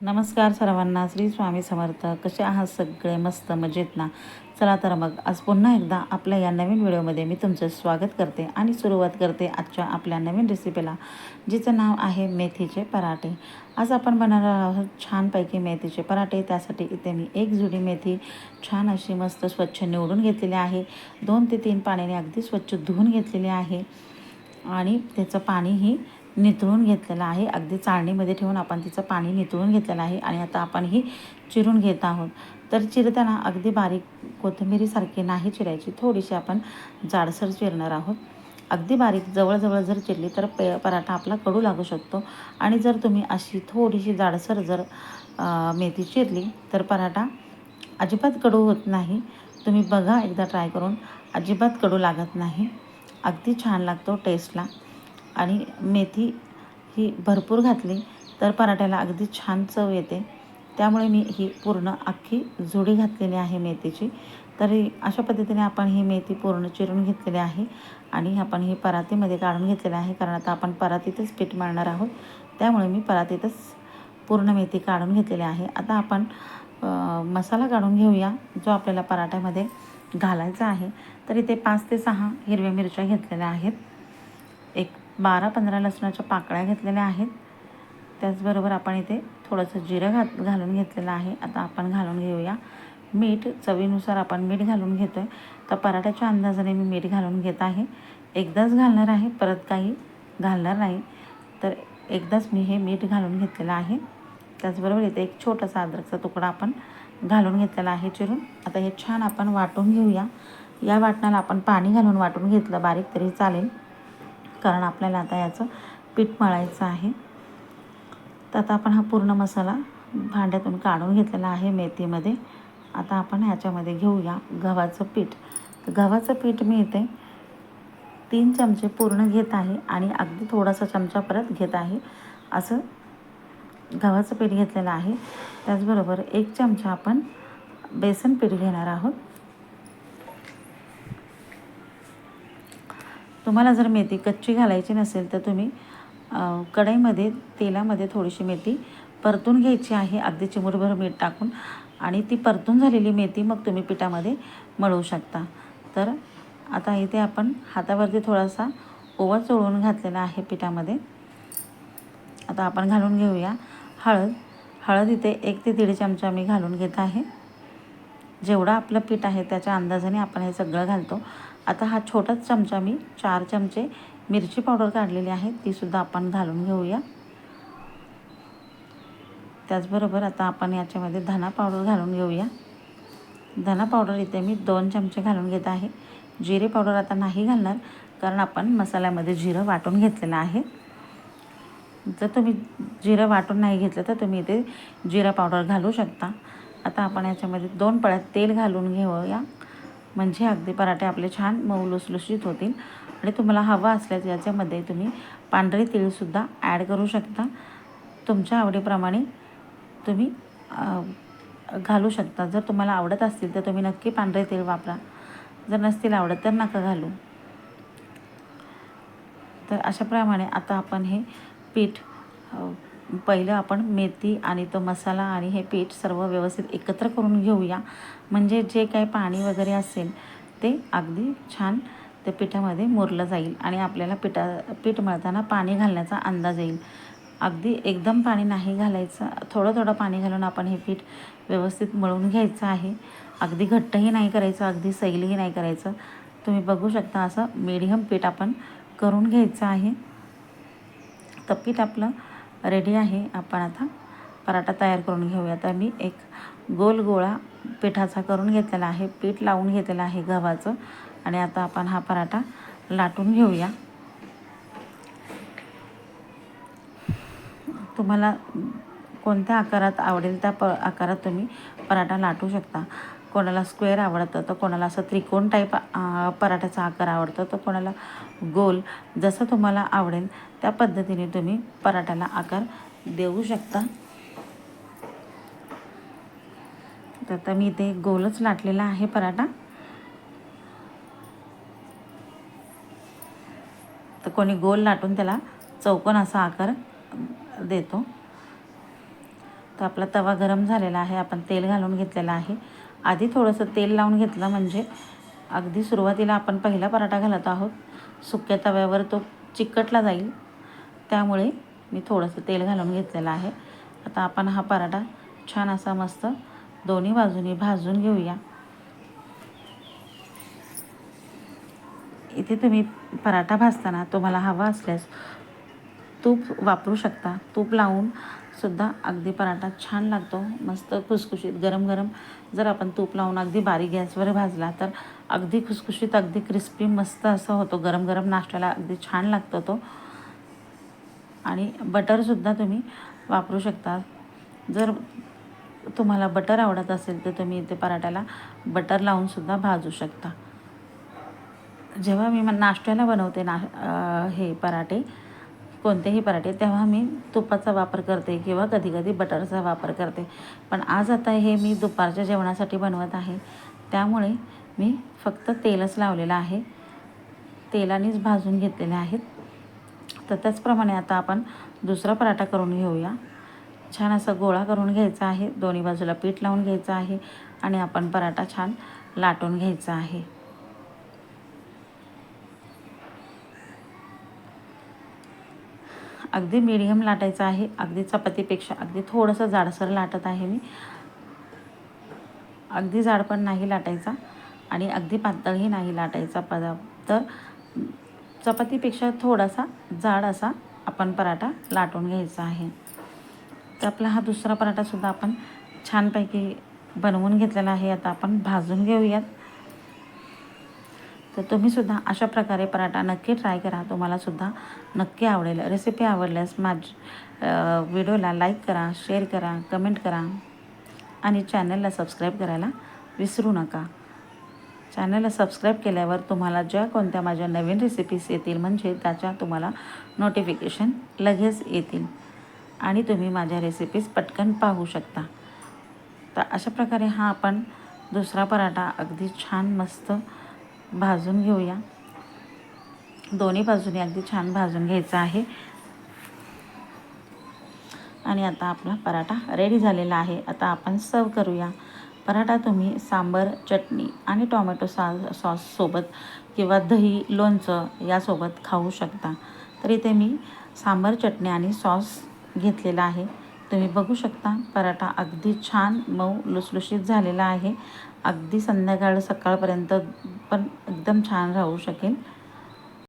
नमस्कार सर्वांना श्री स्वामी समर्थ. कसे आहात सगळे? मस्त मजेत ना? चला तर मग आज पुन्हा एकदा आपल्या या नवीन व्हिडिओमध्ये मी तुमचं स्वागत करते आणि सुरुवात करते आजच्या आपल्या नवीन रेसिपीला जिचं नाव आहे मेथीचे पराठे. आज आपण बनवणार आहोत छानपैकी मेथीचे पराठे. त्यासाठी इथे मी एक जुडी मेथी छान अशी मस्त स्वच्छ निवडून घेतलेली आहे. दोन ते तीन पाण्याने अगदी स्वच्छ धुवून घेतलेली आहे. आणि त्याचं पाणीही नितळून घेतलेलं आहे. अगदी चाळणीमध्ये ठेवून आपण तिचं पाणी नितळून घेतलेलं आहे आणि आता आपण ही चिरून घेत आहोत. तर चिरताना अगदी बारीक कोथिंबिरीसारखी नाही चिरायची. थोडीशी आपण जाडसर चिरणार आहोत. अगदी बारीक जवळजवळ जर चिरली तर पे पराठा आपला कडू लागू शकतो. आणि जर तुम्ही अशी थोडीशी जाडसर जर मेथी चिरली तर पराठा अजिबात कडू होत नाही. तुम्ही बघा एकदा ट्राय करून. अजिबात कडू लागत नाही. अगदी छान लागतो टेस्टला. आणि मेथी ही भरपूर घातली तर पराठ्याला अगदी छान चव येते. त्यामुळे मी ही पूर्ण अख्खी जुडी घातलेली आहे मेथीची. तरी अशा पद्धतीने आपण ही मेथी पूर्ण चिरून घेतलेली आहे आणि आपण ही परातीमध्ये काढून घेतलेली आहे कारण आता आपण परातीतच पीठ मारणार आहोत. त्यामुळे मी परातीतच पूर्ण मेथी काढून घेतलेली आहे. आता आपण मसाला काढून घेऊया जो आपल्याला पराठ्यामध्ये घालायचा आहे. तर इथे पाच ते सहा हिरव्या मिरच्या घेतलेल्या आहेत. बारा पंधरा लसणाच्या पाकळ्या घेतलेल्या आहेत. त्याचबरोबर आपण इथे थोडंसं जिरं घात घालून घेतलेलं आहे. आता आपण घालून घेऊया. मीठ चवीनुसार आपण मीठ घालून घेतो आहे तर पराठ्याच्या अंदाजाने मी मीठ घालून घेत आहे. एकदाच घालणार आहे परत काही घालणार नाही. तर एकदाच मी हे मीठ घालून घेतलेलं आहे. त्याचबरोबर इथे एक छोटासा अद्रकचा तुकडा आपण घालून घेतलेला आहे चिरून. आता हे छान आपण वाटून घेऊया. या वाटणाला आपण पाणी घालून वाटून घेतलं. बारीक तरी चालेल. कारण आपल्याला आता याचं पीठ मळायचं आहे. तर आता आपण हा पूर्ण मसाला भांड्यातून काढून घेतलेला आहे मेथीमध्ये. आता आपण ह्याच्यामध्ये घेऊया गव्हाचं पीठ. तर गव्हाचं पीठ मी इथे तीन चमचे पूर्ण घेत आहे आणि अगदी थोडासा चमचा परत घेत आहे. असं गव्हाचं पीठ घेतलेलं आहे. त्याचबरोबर एक चमचा आपण बेसन पीठ घेणार आहोत. तुम्हाला जर मेथी कच्ची घालायची नसेल तर तुम्ही कढईमध्ये तेलामध्ये थोडीशी मेथी परतून घ्यायची आहे. अगदी चिमुरभर मीठ टाकून आणि ती परतून झालेली मेथी मग तुम्ही पिठामध्ये मळवू शकता. तर आता इथे आपण हातावरती थोडासा ओवा चोळून घातलेला आहे पिठामध्ये. आता आपण घालून घेऊया हळद. हळद इथे एक ते दीड चमचा मी घालून घेत आहे. जेवढं आपलं पीठ आहे त्याच्या अंदाजाने आपण हे सगळं घालतो. आता हा छोटाच चमचा मी चार चमचे मिरची पावडर काढलेली आहे. तीसुद्धा आपण घालून घेऊया. त्याचबरोबर आता आपण याच्यामध्ये धना पावडर घालून घेऊया. धना पावडर इथे मी दोन चमचे घालून घेत आहे. जिरे पावडर आता नाही घालणार कारण आपण मसाल्यामध्ये जिरं वाटून घेतलेलं आहे. जर तुम्ही जिरं वाटून नाही घेतलं तर तुम्ही इथे जिरा पावडर घालू शकता. आता आपण याच्यामध्ये दोन पळ्यात तेल घालून घेऊया. म्हणजे अगदी पराठे आपले छान मऊ लुसलुशीत होतील. आणि तुम्हाला हवा असल्यास याच्यामध्ये तुम्ही पांढरे तिळसुद्धा ॲड करू शकता. तुमच्या आवडीप्रमाणे तुम्ही घालू शकता. जर तुम्हाला आवडत असतील तर तुम्ही नक्की पांढरे तेल वापरा. जर नसतील आवडत तर नका घालू. तर अशाप्रमाणे आता आपण हे पीठ पहिलं आपण मेथी आणि तो मसाला आणि हे पीठ सर्व व्यवस्थित एकत्र करून घेऊया. म्हणजे जे काही पाणी वगैरे असेल ते अगदी छान त्या पिठामध्ये मुरलं जाईल आणि आपल्याला पिठा पीठ मळताना पाणी घालण्याचा अंदाज येईल. अगदी एकदम पाणी नाही घालायचं थोडं थोडं पाणी घालून आपण हे पीठ व्यवस्थित मळून घ्यायचं आहे. अगदी घट्टही नाही करायचं अगदी सैलही नाही करायचं. तुम्ही बघू शकता असं मीडियम पीठ आपण करून घ्यायचं आहे. तर पीठ आपलं रेडी आहे. आपण आता पराठा तयार करून घेऊया. तर मी एक गोल गोळा पिठाचा करून घेतलेला आहे. पीठ लावून घेतलेलं आहे गव्हाचं. आणि आता आपण हा पराठा लाटून घेऊया. तुम्हाला कोणत्या आकारात आवडेल त्या प आकारात तुम्ही पराठा लाटू शकता. कोणाला स्क्वेअर आवडतं तर कोणाला असं त्रिकोण टाईप पराठ्याचा आकार आवडतं तर कोणाला गोल जसं तुम्हाला आवडेल त्या पद्धतीने तुम्ही पराठ्याला आकार देऊ शकता. तर आता मी इथे गोलच लाटलेला आहे पराठा. तर कोणी गोल लाटून त्याला चौकोन असा आकार देतो. तर आपला तवा गरम झालेला आहे आपण तेल घालून घेतलेला आहे. आधी थोडंसं तेल लावून घेतलं म्हणजे अगदी सुरुवातीला आपण पहिला पराठा घालत आहोत. सुक्या तव्यावर तो चिकटला जाईल. त्यामुळे मी थोडंसं तेल घालून घेतलेलं आहे. आता आपण हा पराठा छान असा मस्त दोन्ही बाजूनी भाजून घेऊया. इथे तुम्ही पराठा भाजताना तुम्हाला हवा असल्यास तूप वापरू शकता. तूप लावून सुद्धा अगदी पराठा छान लागतो. मस्त खुसखुशीत गरम गरम जर आपण तूप लावून अगदी बारीक गॅसवर भाजला तर अगदी खुसखुशीत अगदी क्रिस्पी मस्त असं होतो. गरम गरम नाश्त्याला अगदी छान लागतो तो. आणि बटरसुद्धा तुम्ही वापरू शकता. जर तुम्हाला बटर आवडत असेल तर तुम्ही ते पराठ्याला बटर लावूनसुद्धा भाजू शकता. जेव्हा मी नाश्त्याला बनवते ना हे पराठे कोणतेही पराठे तेव्हा मी तुपाचा वापर करते किंवा कधी कधी बटरचा वापर करते. पण आज आता हे मी दुपारच्या जेवणासाठी बनवत आहे. त्यामुळे मी फक्त तेलच लावलेलं आहे. तेलानेच भाजून घेतलेले आहेत. तर त्याचप्रमाणे आता आपण दुसरा पराठा करून घेऊया. छान असा गोळा करून घ्यायचा आहे. दोन्ही बाजूला पीठ लावून घ्यायचं आहे आणि आपण पराठा छान लाटून घ्यायचा आहे. अगदी मिडियम लाटायचं आहे. अगदी चपातीपेक्षा अगदी थोडंसं जाडसर लाटत आहे मी. अगदी जाड पण नाही लाटायचा आणि अगदी पातळही नाही लाटायचा पदा तर चपातीपेक्षा थोडासा जाड असा आपण पराठा लाटून घ्यायचा आहे. तर आपला हा दुसरा पराठासुद्धा आपण छानपैकी बनवून घेतलेला आहे. आता आपण भाजून घेऊयात. तर तुम्हीसुद्धा अशा प्रकारे पराठा नक्की ट्राय करा. तुम्हालासुद्धा नक्की आवडेल. रेसिपी आवडल्यास माझ व्हिडिओला लाईक करा शेअर करा कमेंट करा आणि चॅनलला सबस्क्राईब करायला विसरू नका. चॅनलला सबस्क्राईब केल्यावर तुम्हाला ज्या कोणत्या माझ्या नवीन रेसिपीज येतील म्हणजे त्याच्या तुम्हाला नोटिफिकेशन लगेच येतील. आणि तुम्ही माझ्या रेसिपीज पटकन पाहू शकता. तर अशा प्रकारे हा आपण दुसरा पराठा अगदी छान मस्त भाजून घेऊया. दोन्ही बाजूने अगदी छान भाजून घ्यायचा आहे. आणि आता आपला पराठा रेडी झालेला आहे. आता आपण सर्व करूया. पराठा तुम्ही सांबर चटणी आणि टॉमॅटो सा सॉससोबत किंवा दही लोणचं यासोबत खाऊ शकता. तर इथे मी सांबर चटणी आणि सॉस घेतलेला आहे. तुम्ही बघू शकता पराठा अगदी छान मऊ लुसलुशीत झालेला आहे. अगदी संध्याकाळ सकाळपर्यंत पण एकदम छान राहू शकेल.